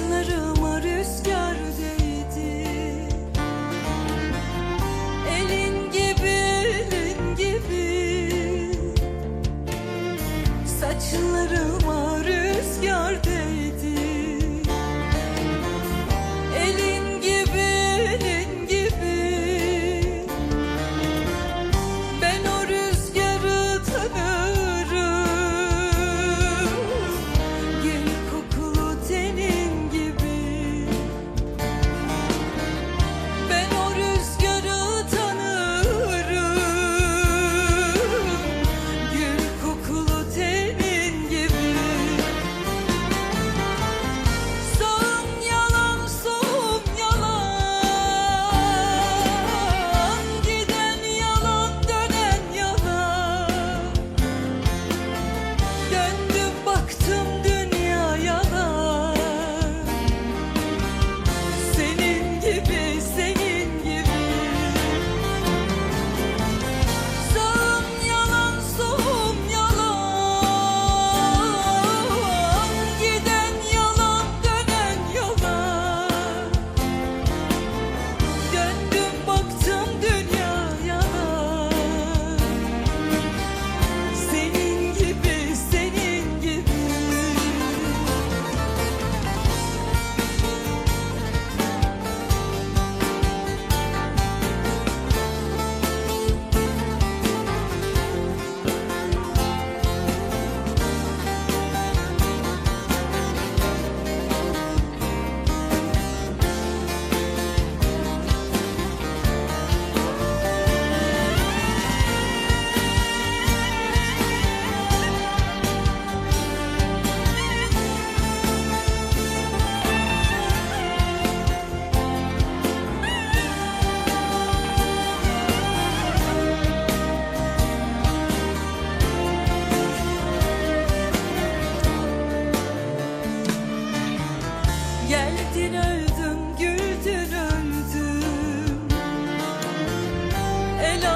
Saçlarıma rüzgar değdi. Elin gibi elin gibi. Saçlarıma rüzgar değdi.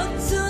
to